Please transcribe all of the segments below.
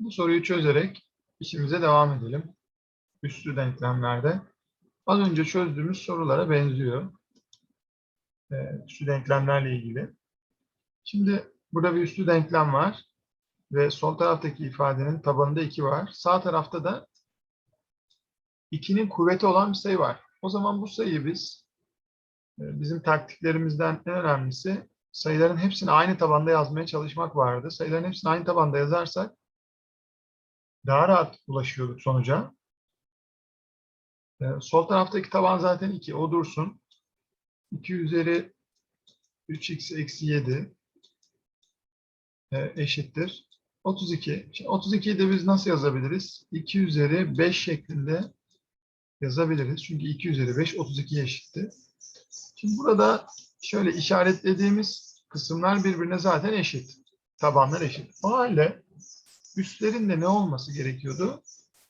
Bu soruyu çözerek işimize devam edelim. Üstü denklemlerde. Az önce çözdüğümüz sorulara benziyor. Ee, üstü denklemlerle ilgili. Şimdi burada bir üstü denklem var. Ve sol taraftaki ifadenin tabanında 2 var. Sağ tarafta da 2'nin kuvveti olan bir sayı var. O zaman bu sayıyı biz e, bizim taktiklerimizden en önemlisi sayıların hepsini aynı tabanda yazmaya çalışmak vardı. Sayıların hepsini aynı tabanda yazarsak daha rahat ulaşıyorduk sonuca. Ee, sol taraftaki taban zaten 2. O dursun. 2 üzeri 3x eksi 7 e, eşittir. 32. Şimdi 32'yi de biz nasıl yazabiliriz? 2 üzeri 5 şeklinde yazabiliriz. Çünkü 2 üzeri 5 32'ye eşittir. Şimdi burada şöyle işaretlediğimiz kısımlar birbirine zaten eşit. Tabanlar eşit. O halde üstlerin de ne olması gerekiyordu?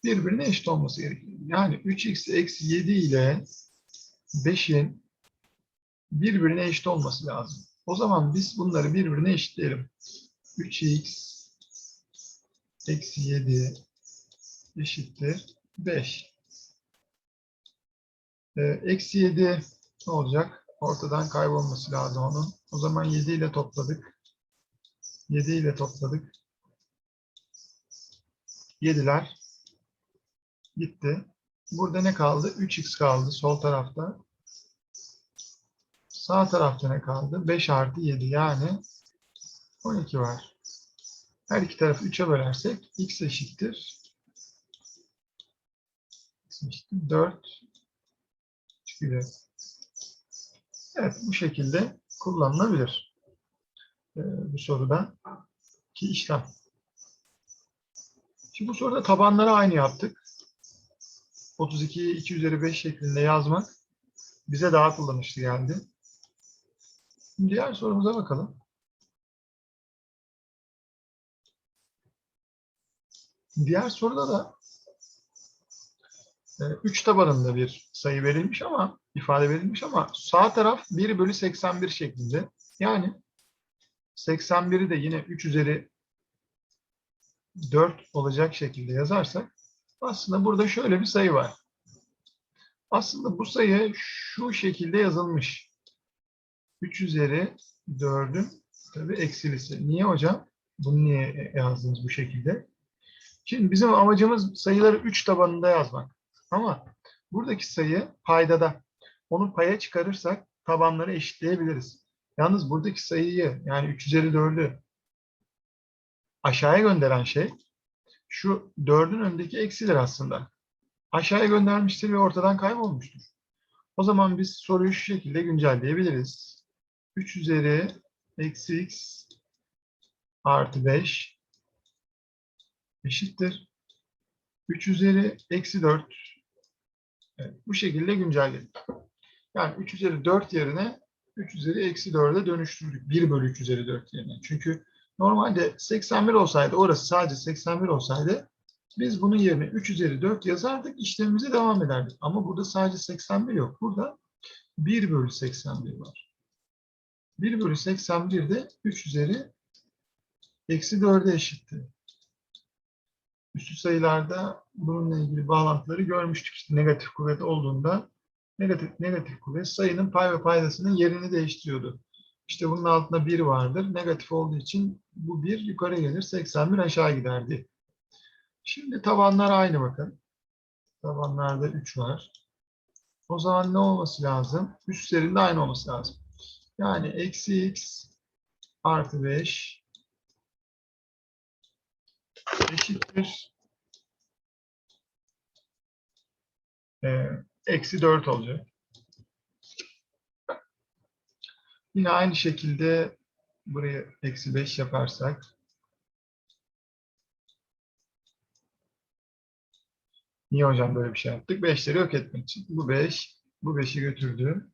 Birbirine eşit olması gerekiyor. Yani 3x eksi 7 ile 5'in birbirine eşit olması lazım. O zaman biz bunları birbirine eşitleyelim. 3x eksi 7 eşittir 5. Ee, eksi 7 ne olacak? Ortadan kaybolması lazım onun. O zaman 7 ile topladık. 7 ile topladık. 7'ler gitti. Burada ne kaldı? 3x kaldı sol tarafta. Sağ tarafta ne kaldı? 5 artı 7 yani 12 var. Her iki tarafı 3'e bölersek x eşittir. X eşittir 4 çıkıyor. Evet bu şekilde kullanılabilir. Ee, bu soruda ki işlem. Şimdi bu soruda tabanları aynı yaptık. 32'yi 2 üzeri 5 şeklinde yazmak bize daha kullanışlı geldi. Şimdi diğer sorumuza bakalım. Diğer soruda da 3 tabanında bir sayı verilmiş ama ifade verilmiş ama sağ taraf 1 bölü 81 şeklinde. Yani 81'i de yine 3 üzeri 4 olacak şekilde yazarsak aslında burada şöyle bir sayı var. Aslında bu sayı şu şekilde yazılmış. 3 üzeri 4'ün tabi eksilisi. Niye hocam? Bunu niye yazdınız bu şekilde? Şimdi bizim amacımız sayıları 3 tabanında yazmak. Ama buradaki sayı paydada. Onu paya çıkarırsak tabanları eşitleyebiliriz. Yalnız buradaki sayıyı yani 3 üzeri 4'ü aşağıya gönderen şey şu 4'ün önündeki eksidir aslında. Aşağıya göndermiştir ve ortadan kaybolmuştur. O zaman biz soruyu şu şekilde güncelleyebiliriz. 3 üzeri eksi x artı 5 eşittir. 3 üzeri eksi 4 evet, bu şekilde güncelledik. Yani 3 üzeri 4 yerine 3 üzeri eksi 4'e dönüştürdük. 1 bölü 3 üzeri 4 yerine. Çünkü normalde 81 olsaydı, orası sadece 81 olsaydı biz bunun yerine 3 üzeri 4 yazardık, işlemimize devam ederdik. Ama burada sadece 81 yok. Burada 1 bölü 81 var. 1 bölü 81 de 3 üzeri eksi 4'e eşittir. Üstü sayılarda bununla ilgili bağlantıları görmüştük. İşte negatif kuvvet olduğunda negatif, negatif kuvvet sayının pay ve paydasının yerini değiştiriyordu. İşte bunun altında 1 vardır. Negatif olduğu için bu 1 yukarı gelir. 81 aşağı giderdi. Şimdi tabanlar aynı bakın. Tabanlarda 3 var. O zaman ne olması lazım? Üstlerinde aynı olması lazım. Yani eksi x artı 5 eşittir. Ee, eksi 4 olacak. Yine aynı şekilde buraya eksi 5 yaparsak Niye hocam böyle bir şey yaptık? 5'leri yok etmek için. Bu 5, bu 5'i götürdü.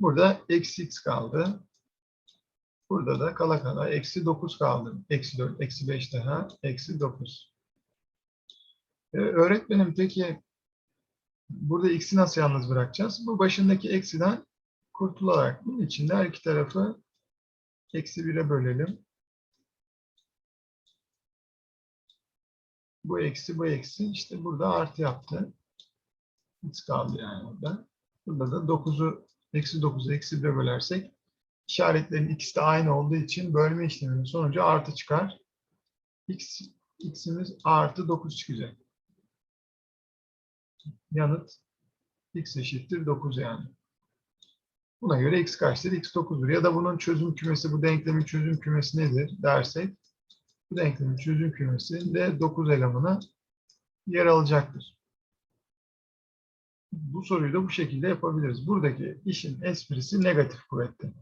Burada eksi x kaldı. Burada da kala kala eksi 9 kaldı. Eksi 4, eksi 5 daha, eksi 9. Ee, öğretmenim peki burada x'i nasıl yalnız bırakacağız? Bu başındaki eksiden kurtularak bunun içinde her iki tarafı eksi 1'e bölelim. Bu eksi, bu eksi. İşte burada artı yaptı. X kaldı yani orada. Burada da 9'u, eksi 9'u eksi 1'e bölersek işaretlerin ikisi de aynı olduğu için bölme işleminin sonucu artı çıkar. X, x'imiz artı 9 çıkacak. Yanıt x eşittir 9 yani. Buna göre x kaçtır? x 9'dur. Ya da bunun çözüm kümesi, bu denklemin çözüm kümesi nedir dersek, bu denklemin çözüm kümesi de 9 elemanı yer alacaktır. Bu soruyu da bu şekilde yapabiliriz. Buradaki işin esprisi negatif kuvvette.